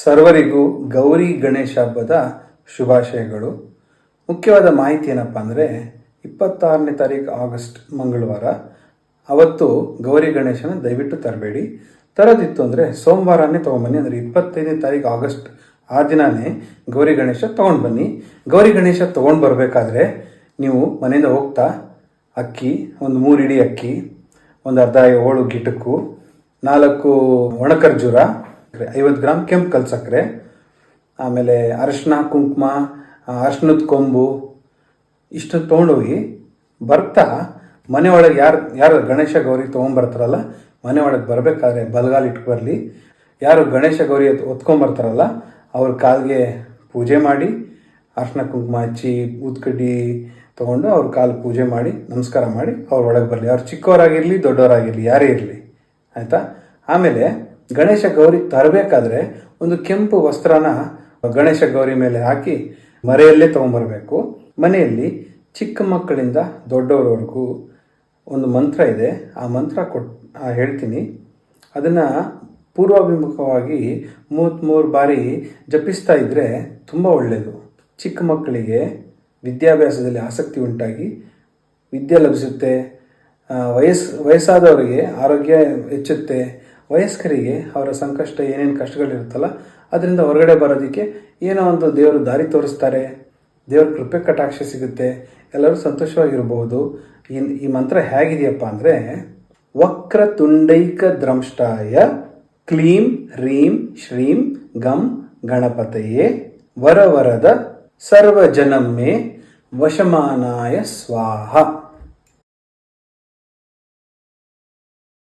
ಸರ್ವರಿಗೂ ಗೌರಿ ಗಣೇಶ ಹಬ್ಬದ ಶುಭಾಶಯಗಳು. ಮುಖ್ಯವಾದ ಮಾಹಿತಿ ಏನಪ್ಪ ಅಂದರೆ, ಇಪ್ಪತ್ತಾರನೇ ತಾರೀಕು ಆಗಸ್ಟ್ ಮಂಗಳವಾರ. ಅವತ್ತು ಗೌರಿ ಗಣೇಶನ ದಯವಿಟ್ಟು ತರಬೇಡಿ. ತರೋದಿತ್ತು ಅಂದರೆ ಸೋಮವಾರನೇ ತೊಗೊಂಬನ್ನಿ, ಅಂದರೆ ಇಪ್ಪತ್ತೈದನೇ ತಾರೀಕು ಆಗಸ್ಟ್ ಆ ದಿನವೇ ಗೌರಿ ಗಣೇಶ ತೊಗೊಂಡು ಬನ್ನಿ ಗೌರಿ ಗಣೇಶ ತೊಗೊಂಡು ಬರಬೇಕಾದ್ರೆ ನೀವು ಮನೆಯಿಂದ ಹೋಗ್ತಾ, ಅಕ್ಕಿ, ಒಂದು ಮೂರು ಇಡಿ ಅಕ್ಕಿ, ಒಂದು ಅರ್ಧ ಏಳು ಗಿಟಕು, ನಾಲ್ಕು ಒಣಖರ್ಜೂರ ಐವತ್ತು ಗ್ರಾಮ್ ಕೆಂಪು ಕಲ್ ಸಕ್ಕರೆ, ಆಮೇಲೆ ಅರಶಿನ ಕುಂಕುಮ ಅರಶಿನದ ಕೊಂಬು ಇಷ್ಟು ತೊಗೊಂಡೋಗಿ ಬರ್ತಾ ಮನೆ ಒಳಗೆ ಯಾರು ಯಾರು ಗಣೇಶ ಗೌರಿ ತೊಗೊಂಬರ್ತಾರಲ್ಲ, ಮನೆ ಒಳಗೆ ಬರಬೇಕಾದ್ರೆ ಬಲಗಾಲು ಇಟ್ಟು ಬರಲಿ. ಯಾರು ಗಣೇಶ ಗೌರಿ ಹೊತ್ಕೊಂಬರ್ತಾರಲ್ಲ, ಅವ್ರ ಕಾಲಿಗೆ ಪೂಜೆ ಮಾಡಿ ಅರ್ಶಿನ ಕುಂಕುಮ ಹಚ್ಚಿ, ಊದ್ಕಡ್ಡಿ ತೊಗೊಂಡು ಅವ್ರ ಕಾಲು ಪೂಜೆ ಮಾಡಿ, ನಮಸ್ಕಾರ ಮಾಡಿ ಅವ್ರ ಒಳಗೆ ಬರಲಿ. ಅವ್ರು ಚಿಕ್ಕವರಾಗಿರಲಿ, ದೊಡ್ಡವರಾಗಿರಲಿ, ಯಾರೇ ಇರಲಿ, ಆಯಿತಾ? ಆಮೇಲೆ ಗಣೇಶ ಗೌರಿ ತರಬೇಕಾದ್ರೆ ಒಂದು ಕೆಂಪು ವಸ್ತ್ರನ ಗಣೇಶ ಗೌರಿ ಮೇಲೆ ಹಾಕಿ ಮರೆಯಲ್ಲೇ ತೊಗೊಂಬರಬೇಕು. ಮನೆಯಲ್ಲಿ ಚಿಕ್ಕ ಮಕ್ಕಳಿಂದ ದೊಡ್ಡವರವರೆಗೂ ಒಂದು ಮಂತ್ರ ಇದೆ. ಆ ಮಂತ್ರ ಕೊಟ್ ಹೇಳ್ತೀನಿ. ಅದನ್ನು ಪೂರ್ವಾಭಿಮುಖವಾಗಿ ಮೂವತ್ತ್ಮೂರು ಬಾರಿ ಜಪಿಸ್ತಾ ಇದ್ದರೆ ತುಂಬ ಒಳ್ಳೆಯದು ಚಿಕ್ಕ ಮಕ್ಕಳಿಗೆ ವಿದ್ಯಾಭ್ಯಾಸದಲ್ಲಿ ಆಸಕ್ತಿ ಉಂಟಾಗಿ ವಿದ್ಯೆ ಲಭಿಸುತ್ತೆ. ವಯಸ್ಸು ವಯಸ್ಸಾದವರಿಗೆ ಆರೋಗ್ಯ ಹೆಚ್ಚುತ್ತೆ. ವಯಸ್ಕರಿಗೆ ಅವರ ಸಂಕಷ್ಟ ಏನೇನು ಕಷ್ಟಗಳಿರುತ್ತಲ್ಲ, ಅದರಿಂದ ಹೊರಗಡೆ ಬರೋದಕ್ಕೆ ಏನೋ ಒಂದು ದೇವರು ದಾರಿ ತೋರಿಸ್ತಾರೆ, ದೇವ್ರ ಕೃಪೆ ಕಟಾಕ್ಷ ಸಿಗುತ್ತೆ, ಎಲ್ಲರೂ ಸಂತೋಷವಾಗಿರ್ಬೋದು. ಈ ಈ ಮಂತ್ರ ಹೇಗಿದೆಯಪ್ಪ ಅಂದರೆ ವಕ್ರ ತುಂಡೈಕ ದ್ರಂಷ್ಟಾಯ ಕ್ಲೀಂ ರೀಂ ಶ್ರೀಂ ಗಂ ಗಣಪತಯೇ ವರವರದ ಸರ್ವಜನಮ್ಮೆ ವಶಮಾನಾಯ ಸ್ವಾಹ.